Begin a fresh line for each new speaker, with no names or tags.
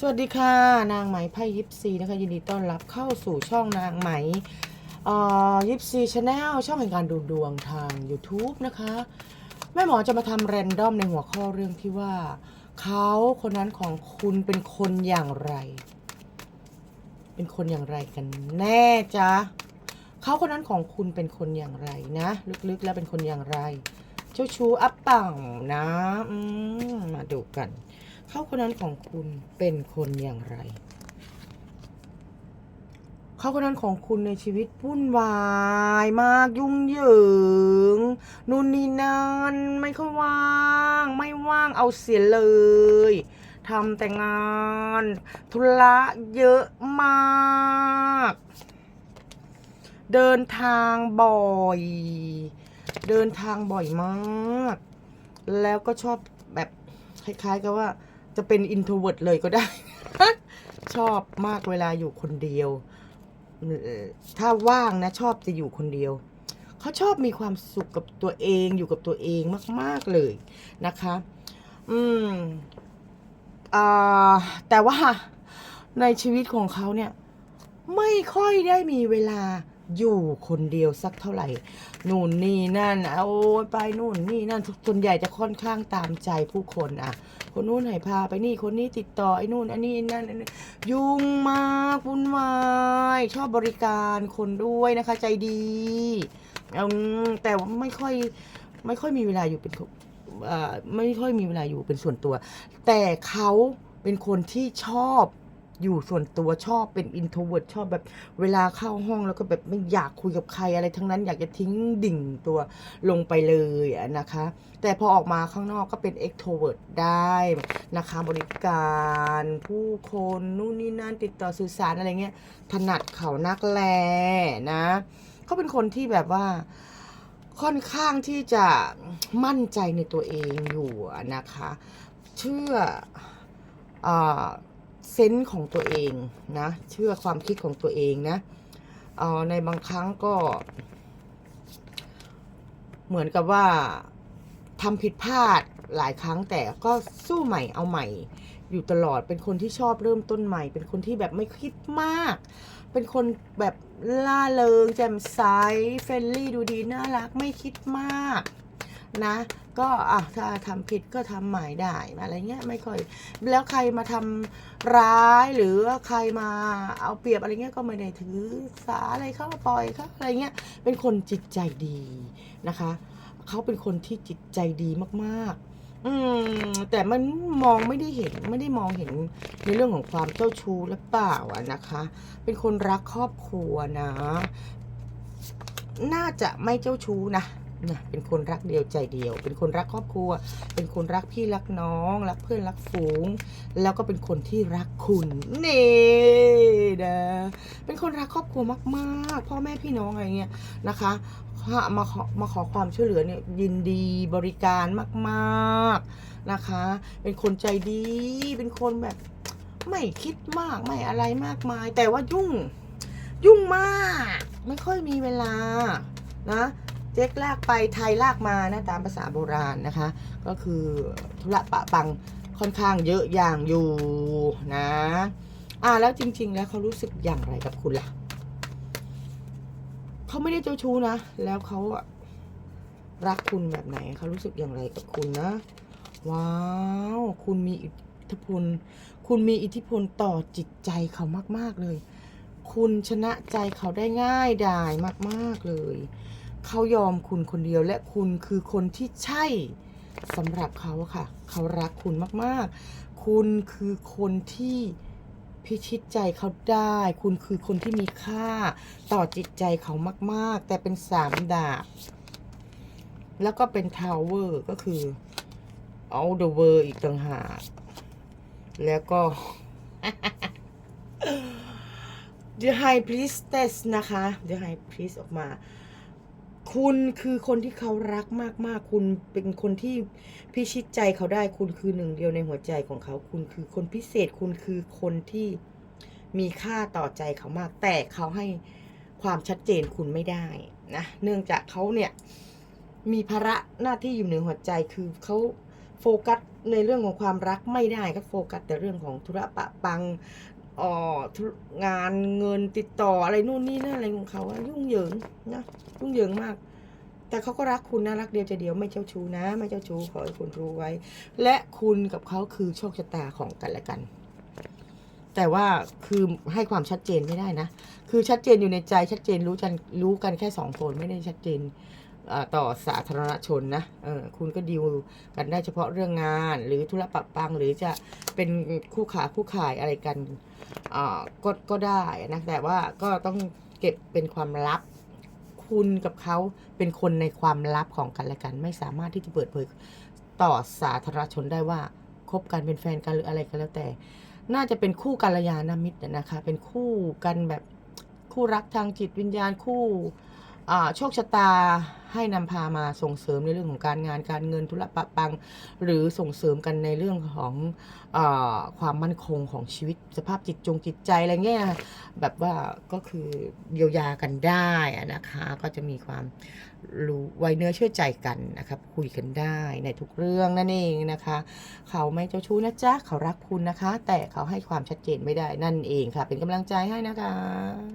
สวัสดีค่ะ นางไหมไพ่ยิปซีนะคะยินดีต้อนรับเข้าสู่ช่องนางไหมยิปซีชาแนลช่องแห่งการดูดวงทาง YouTube นะคะ แม่หมอจะมาทำแรนดอมในหัวข้อเรื่องที่ว่า เขาคนนั้นของคุณเป็นคนอย่างไร เป็นคนอย่างไรกันแน่จ๊ะเขาคนนั้นของคุณเป็นคนอย่างไรนะ ลึกๆแล้วเป็นคนอย่างไร เจ้าชู้อัปเป่านะมมาดูกัน เขาคนนั้นของคุณเป็นคนอย่างไร เขาคนนั้นของคุณในชีวิตวุ่นวายมากยุ่งเหยิงนู่นนี่นั่นไม่ค่อยว่าง ไม่ว่างเอาเสียเลยทำแต่งาน ธุระเยอะมาก เดินทางบ่อย เดินทางบ่อยมาก แล้วก็ชอบแบบคล้ายๆกับว่า จะเป็นอินโทรเวิร์ดเลยก็ได้ ชอบมากเวลาอยู่คนเดียว ถ้าว่างนะชอบจะอยู่คนเดียว เขาชอบมีความสุขกับตัวเองอยู่กับตัวเองมาก ๆเลยนะคะ อืมอ่าแต่ว่าในชีวิตของเขาเนี่ย ไม่ค่อยได้มีเวลา อยู่คนเดียวสักเท่าไหร่ นู่นนี่นั่นเอาไปนู่นนี่นั่นส่วนใหญ่จะค่อนข้างตามใจผู้คนอะ คนนู้นให้พาไปนี่คนนี้ติดต่อไอ้นู่นอันนี้นั่นอันนี้ยุ่งมากวุ่นวายชอบบริการคนด้วยนะคะ ใจดีอืมแต่ไม่ค่อยไม่ค่อยมีเวลาอยู่เป็นของเอ่อไม่ค่อยมีเวลาอยู่เป็นส่วนตัว แต่เขาเป็นคนที่ชอบ อยู่ส่วนตัวชอบเป็นอินโทรเวิร์ดชอบแบบเวลาเข้าห้องแล้วก็แบบไม่อยากคุยกับใครอะไรทั้งนั้นอยากจะทิ้งดิ่งตัวลงไปเลยนะคะ แต่พอออกมาข้างนอกก็เป็น extrovert ได้นะคะบริการผู้คนนู่นนี่นั่นติดต่อสื่อสารอะไรเงี้ยถนัดเขานักแลนะเขาเป็นคนที่แบบว่าค่อนข้างที่จะมั่นใจในตัวเองอยู่นะคะ เชื่ออา เซนส์ของตัวเองนะ เชื่อความคิดของตัวเองนะเอ่อในบางครั้งก็ เหมือนกับว่าทำผิดพลาดหลายครั้งแต่ก็สู้ใหม่เอาใหม่ อยู่ตลอดเป็นคนที่ชอบเริ่มต้นใหม่ เป็นคนที่แบบไม่คิดมาก เป็นคนแบบล่าเริงแจ่มใสเฟรนลี่ดูดีน่ารักไม่คิดมาก นะ ก็อะถ้าทำผิดก็ทำหม่ได้อะไรเงี้ยไม่ค่อย แล้วใครมาทำร้ายหรือใครมาเอาเปรียบอะไรเงี้ยก็ไม่ได้ถือสาอะไรเขาปล่อยเขาอะไรเงี้ยเป็นคนจิตใจดีนะคะเขาเป็นคนที่จิตใจดีมากๆ อืมแต่มันมองไม่ได้เห็นไม่ได้มองเห็นในเรื่องของความเจ้าชู้หรือเปล่าอะนะคะ เป็นคนรักครอบครัวนะ น่าจะไม่เจ้าชู้นะ นะเป็นคนรักเดียวใจเดียว เป็นคนรักครอบครัว เป็นคนรักพี่รักน้อง รักเพื่อนรักฝูง แล้วก็เป็นคนที่รักคุณนี่นะเป็นคนรักครอบครัวมากๆ พ่อแม่พี่น้องอะไรเงี้ยนะคะมาขอมาขอความช่วยเหลือเนี่ยยินดีบริการมากๆนะคะ เป็นคนใจดี เป็นคนแบบไม่คิดมากไม่อะไรมากมาย แต่ว่ายุ่ง ยุ่งมาก ไม่ค่อยมีเวลานะ เจ๊กลากไปไทยลากมานะตามภาษาโบราณนะคะ ก็คือธุระปะปังค่อนข้างเยอะอย่างอยู่นะ อ่าแล้วจริง ๆ แล้วเขารู้สึกอย่างไรกับคุณล่ะเขาไม่ได้เจ้าชู้นะ แล้วเขารักคุณแบบไหนเขารู้สึกอย่างไรกับคุณนะ ว้าว คุณมีอิทธิพล คุณมีอิทธิพลต่อจิตใจเขามาก ๆ เลย คุณชนะใจเขาได้ง่ายดายมาก ๆ เลย เขายอมคุณคนเดียวและคุณคือคนที่ใช่สำหรับเขาค่ะ เขารักคุณมากๆ คุณคือคนที่พิชิตใจเขาได้ คุณคือคนที่มีค่าต่อจิตใจเขามาก ๆ แต่เป็นสามดาบ แล้วก็เป็นทาวเวอร์ก็คือเอาเดอะเวอร์อีกต่างหาก แล้วก็ The High Priestess นะคะ The High Priest ออกมา คุณคือคนที่เขารักมากๆ คุณเป็นคนที่พิชิตใจเขาได้ คุณคือหนึ่งเดียวในหัวใจของเขา คุณคือคนพิเศษ คุณคือคนที่มีค่าต่อใจเขามาก แต่เขาให้ความชัดเจนคุณไม่ได้นะ เนื่องจากเขาเนี่ยมีภาระหน้าที่อยู่เหนือหัวใจ คือเขาโฟกัสในเรื่องของความรักไม่ได้ก็โฟกัสแต่เรื่องของธุระปะปัง อ๋องานเงินติดต่ออะไรนู่นนี่นั่นอะไรของเขาอะยุ่งเหยิงนะยุ่งเหยิงมาก แต่เขาก็รักคุณนะรักเดียวใจเดียวไม่เจ้าชู้นะ ไม่เจ้าชู้ขอให้คุณรู้ไว้ และคุณกับเขาคือโชคชะตาของกันและกัน แต่ว่าคือให้ความชัดเจนไม่ได้นะ คือชัดเจนอยู่ในใจชัดเจนรู้กันรู้กันแค่สองคนไม่ได้ชัดเจน ต่อสาธารณชนนะเออคุณก็ดีลกันได้เฉพาะเรื่องงาน หรือธุระปะปัง หรือจะเป็นคู่ขาคู่ขายอะไรกันก็ก็ได้นะแต่ว่าก็ต้องเก็บเป็นความลับ คุณกับเขาเป็นคนในความลับของกันและกัน ไม่สามารถที่จะเปิดเผยต่อสาธารณชนได้ว่าคบกันเป็นแฟนกันหรืออะไรก็แล้วแต่ น่าจะเป็นคู่กัลยาณมิตรนะคะ เป็นคู่กันแบบคู่รักทางจิตวิญญาณคู่ โชคชะตาให้นำพามาส่งเสริมในเรื่องของการงานการเงินธุรปะปัง หรือส่งเสริมกันในเรื่องของอความมั่นคงของชีวิตสภาพจิตจงจิตใจอะไรเงี้ยแบบว่าก็คือเยียวยากันได้นะคะ ก็จะมีความรู้ไวเนื้อเชื่อใจกันนะครับคุยกันได้ในทุกเรื่องนั่นเองนะคะ เขาไม่เจ้าชู้นะจ๊ะเขารักคุณนะคะ แต่เขาให้ความชัดเจนไม่ได้นั่นเองค่ะ เป็นกำลังใจให้นะคะ